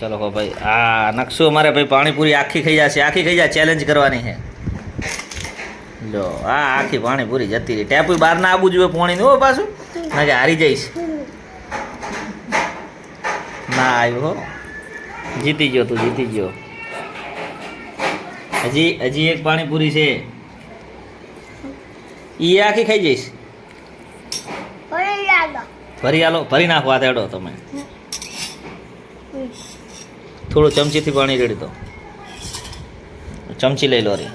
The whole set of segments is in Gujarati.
ચલો હો ભાઈ આ નકશો અમારે ભાઈ પાણીપુરી આખી ખાઈ જશે આખી ખાઈ જાય ચેલેન્જ કરવાની છે. જો આ આખી પાણીપુરી જતી રહી. ટેપુ બહાર ના આવવું જોઈએ પાણીનું હો પાછું. ના કે હારી જઈશ. ના આવ્યું હો. જીતી ગયો તું જીતી ગયો. હજી હજી એક પાણીપુરી છે. ઈ આખી ખાઈ જઈશ. ભરી આલો. ભરી નાખવા તેડો તમે. થોડું ચમચીથી પાણી રેડી દો. ચમચી લઈ લો રે.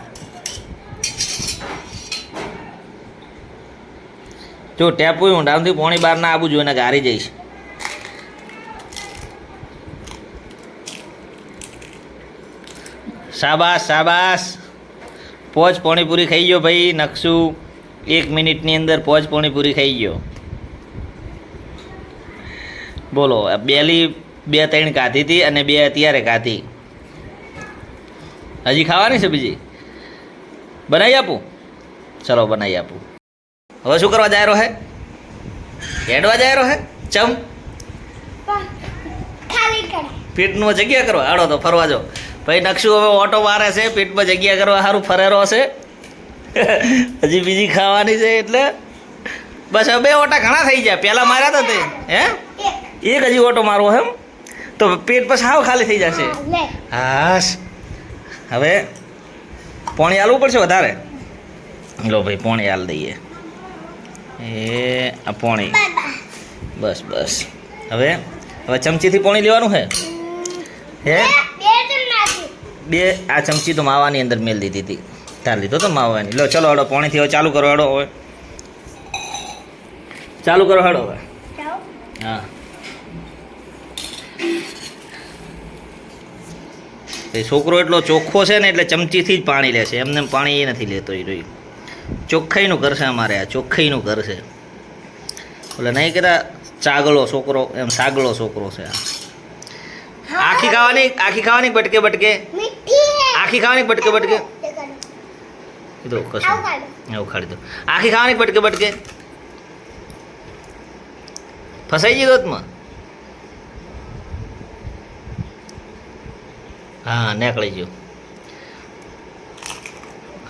જો ટેપ હોય ડાઉનથી પાણી બહાર ના આવવું જોઈએ ગારી જઈશ. શાબાશ શાબાશ. પોચ પાણીપુરી ખાઈ ગયો ભાઈ, નકશું. એક મિનિટની અંદર પોચ પાણીપુરી ખાઈ ગયો. બોલો બેલી બે ત્રણ કાધી હતી અને બે અત્યારે કાધી હજી ખાવાની છે બીજી? બનાવી આપું? ચલો બનાવી આપું. હવે શું કરવા જાય રહ્યો હે? હેડવા જાય હે? ચમ. પીઠનું જગ્યા કરવા હાડો તો ફરવા જો ભાઈ નકશું હવે ઓટો મારે છે પીઠમાં જગ્યા કરવા સારું ફરેરો છે હજી બીજી ખાવાની છે એટલે બસ હવે બે ઓટા ઘણા થઈ જાય પહેલાં માર્યા હતા તે. હે? એક. હજી ઓટો મારવો એમ? તો પેટ પછી સાવ ખાલી થઈ જશે. હાશ. હવે પોણી આલવું પડશે વધારે? લો ભાઈ પોણી આલ દઈએ. એ આ પોણી. બસ બસ. હવે હવે ચમચીથી પોણી લેવાનું હે? હે? બે આ ચમચી તો માવાની અંદર મેલ દીધી હતી. તાર લીધો તો માવાની. લો ચલો હડો પોણીથી હવે ચાલુ કરો હડો હવે. ચાલુ કરો હડો હવે. હા. એ છોકરો એટલો ચોખ્ખો છે ને એટલે ચમચીથી જ પાણી લે છે. એમને એમ પાણી એ નથી લેતો એ રહ્યું ચોખ્ખાઈનું ઘર છે અમારે આ ચોખ્ખાઈનું ઘર છે. એટલે નહીં કહેતા ચાગલો છોકરો એમ સાગલો છોકરો છે આ. આખી ખાવાની આખી ખાવાની બટકે બટકે. આખી ખાવાની બટકે બટકે. કીધું કશું. એવું ખાડી દો. આખી ખાવાની બટકે બટકે. ફસાઈ ગયો દોતમાં હા, નીકળી ગયું.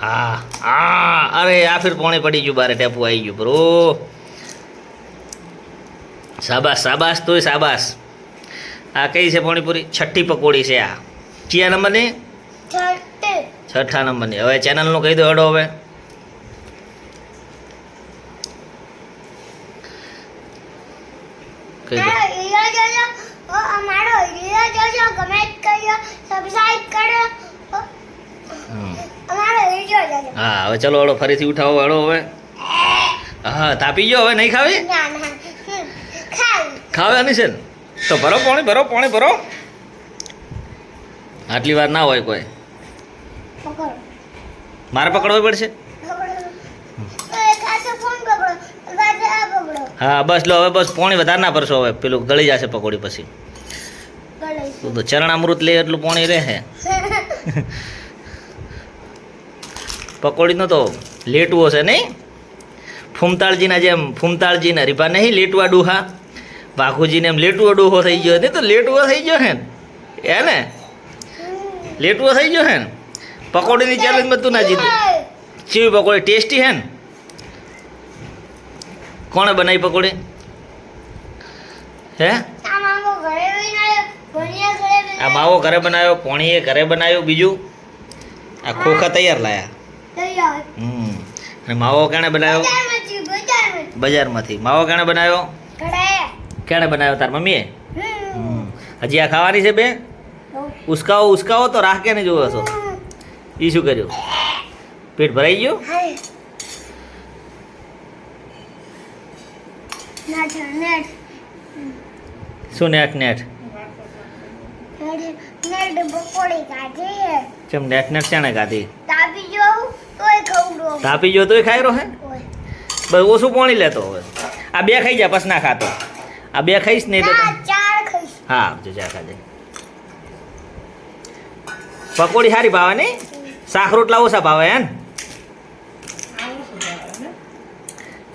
હા હા, અરે, આ ફિર પોણે પડી ગયું, બારે ટેપુ આવી ગયું, બ્રો. સાબાસ સાબાસ તોય સાબાસ આ કઈ છે પાણીપુરી? છઠ્ઠી પકોડી છે આ. કયા નંબરની? છઠ્ઠા નંબરની. હવે ચેનલનું કહી દો હડો હવે. કહી દો. હમ. હા. હવે ચલો હળો ફરીથી ઉઠાવો હળો હવે. હા તાપી ગયો હવે નહીં ખાવી? ખાવાની છે ને? તો ભરો પાણી ભરો પાણી ભરો. આટલી વાર ના હોય કોઈ. મારે પકડવો પડશે? હા બસ લો હવે બસ પોણી વધારે ના ભરશો હવે. પેલું ગળી જશે પકોડી પછી. તો ચરણામૃત લે એટલું પાણી રહે. પકોડીનો તો લેટવો છે નહીં? ફૂમતાળજીના જેમ ફૂમતાળજીના રીભા નહીં, લેટવા ડૂહા. ભાખુજીને એમ લેટવો ડૂહો થઈ ગયો નહીં તો લેટવો થઈ ગયો હે હે ને? લેટવો થઈ ગયો હે ને? પકોડીની ચેલેન્જમાં તું ના જીતું. ચીવી પકોડી ટેસ્ટી હે ને? કોણે બનાવી પકોડી? હે? આ માવો ઘરે બનાવ્યો પોણીએ ઘરે બનાવ્યું બીજું? આ ખોખા તૈયાર લાયા. હમ. અને માવો કેણે બનાવ્યો? બજારમાંથી માવો કેણે બનાવ્યો? કેણે બનાવ્યો તાર મમ્મીએ? હમ. હજી આ ખાવાની છે બે ઉસકાવો ઉસકાવો તો રાખ કે નહીં જોવો છો? એ શું કર્યું? પેટ ભરાઈ ગયું? શું નેટ નેટ? ચમ નેટ નેટ શેણે કાઢી તાપી જો તોય ખવડો. તાપી જો તોય ખાઈ રહ્યો હે બસ ઓછું પાણી લેતો હવે. આ બે ખાઈ જા પછી ના ખાતો. આ બે ખાઈશ તો ચાર ખાઈશ. હા જો ચાર ખાજે પકોડી સારી ભાવે નહીં? શાક રોટલા ઓછા ભાવે હે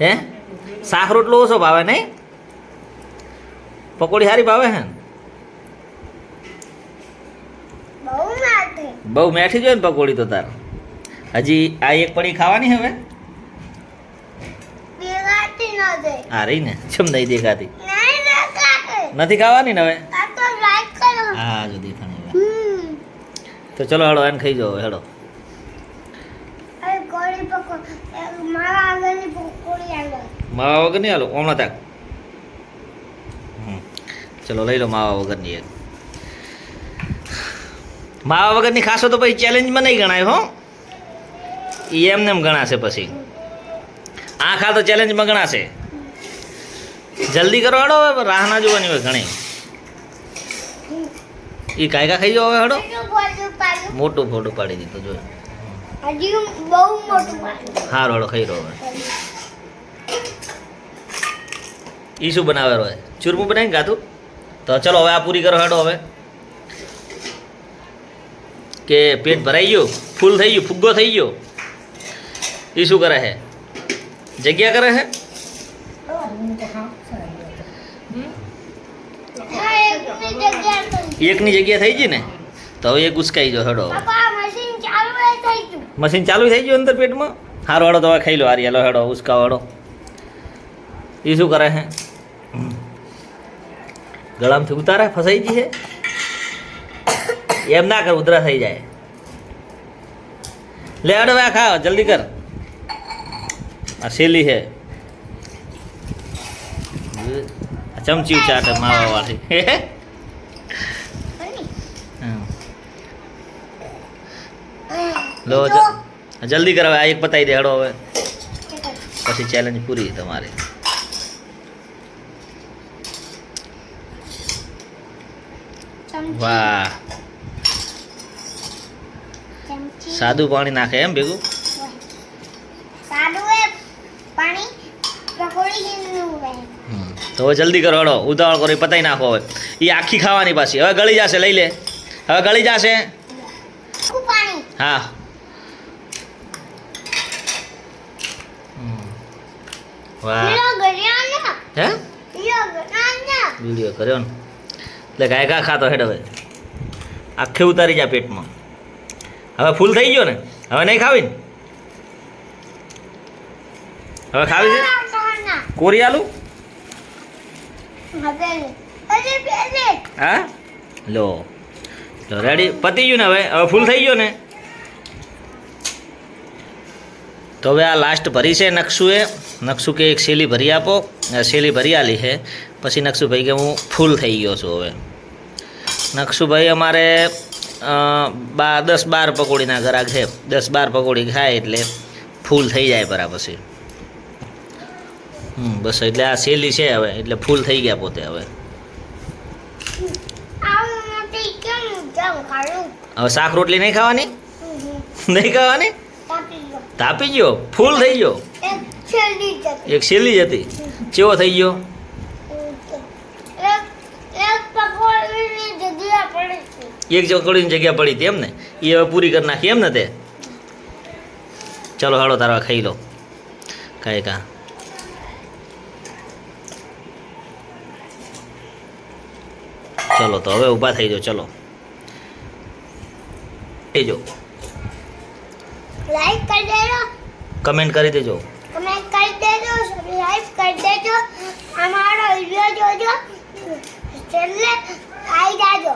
હે? શાક રોટલો ઓછો ભાવે નહીં? પકોડી સારી ભાવે હે ને બહુ નાખે બહુ મેઠી જોઈએ ને પકોડી તો તાર. હજી આ એક પડી ખાવાની હવે? આ રહી ને ચમ નહીં દેખાતી? નથી ખાવાની ને હવે? હા જો દેખાણી તો ચલો હેડો એને ખાઈ જાઓ હેડો. માવા વગર નહીં હાલો હમણાં તાક. ચલો લઈ લો માવા વગરની એક. માવા વગરની ખાશો તો પછી ચેલેન્જમાં નહીં ગણાય હો. એ એમને એમ ગણાશે પછી. આ ખા તો ચેલેન્જમાં ગણાશે. જલ્દી કરો હડો, હવે રાહ ના જોવાની હોય ઘણી. એ કાય કા ખાઈ જાઓ હવે હેડો. મોટું ફોટું પાડી દીધું, જો. હારો હડો ખાઈ રહ્યો હવે. એ શું બનાવે રહ્યો ચૂરમું બનાવીને ગાતું તો ચલો, હવે આ પૂરી કરો હડો હવે. કે પેટ ભરાઈ ગયું, ફૂલ થઈ ગયું, ફુગ્ગો થઈ ગયો. એ શું કરે છે? જગ્યા કરે છે? એકની જગ્યા થઈ ગઈ ને? તો હવે એક ઉસકાઈ જો હેડો. મશીન ચાલુ થઈ ગયું અંદર પેટમાં? હારો હેડો દવા ખાઈ લો, હારી, હેલો હેડો ઉસકાવો હેડો એ શું કરે છે? ગળામાંથી ઉતારે, ફસાઈ ગઈ છે? એમ ના કર ઉધરા થઈ જાય. લે અડવા ખા જલ્દી કર. આ સેલી છે. ચમચી ચાટે માવા વાળી. લો જલ્દી કરાવે આ એક પતાવી દે હડો હવે. પછી ચેલેન્જ પૂરી તમારી. વાહ. સાદું પાણી નાખે એમ ભેગું. તો હવે જલ્દી કરો હેડો ઉતાવળ કરો એ પતાવી નાખો હવે. એ આખી ખાવાની પાછી. હવે ગળી જશે લઈ લે. હવે ગળી જશે. હા. વાહ. વીડિયો કર્યો ને. એટલે ગાયકા ખાતો હેડ હવે. આખે ઉતારી જા પેટમાં. હવે ફૂલ થઈ ગયો ને? હવે નહીં ખાવી હવે ખાવી છે? કોરી હા? લો. લો રેડી પતી ગયું ને હવે? હવે ફૂલ થઈ ગયો ને? તો હવે આ લાસ્ટ ભરી છે નકશુએ. નકશુ કે એક શેલી ભરી આપો. શેલી ભરી આલી છે. પછી નકશુભાઈ કે હું ફૂલ થઈ ગયો છું હવે. નકશુભાઈ અમારે બા દસ બાર પકોડીના ઘરાક છે. દસ બાર પકોડી ખાય એટલે ફૂલ થઈ જાય બરાબર પછી. હમ બસ એટલે આ શેલી છે હવે એટલે ફૂલ થઈ ગયા પોતે હવે. હવે શાક રોટલી નહીં ખાવાની? નહીં ખાવાની? તાપી ગયો. ફૂલ થઈ ગયો? એક સેલી જતી ચેવો થઈ ગયો એક એક પકોડીની જગ્યા પડી છે એક ચોકડીની જગ્યા પડી હતી એમને. એ હવે પૂરી કરી નાખી એમ ને તે. ચલો હાડો તારવા ખાઈ લો. કાંઈ કા. ચલો તો હવે ઊભા થઈ જાઓ ચલો. થઈ જાઓ લાઈક કરી દેજો. કમેન્ટ કરી દેજો. કમેન્ટ કરી દેજો. સબસ્ક્રાઇબ કરી દેજો. અમારો વિડિયો જોજો. છેલ્લે આવી જાજો.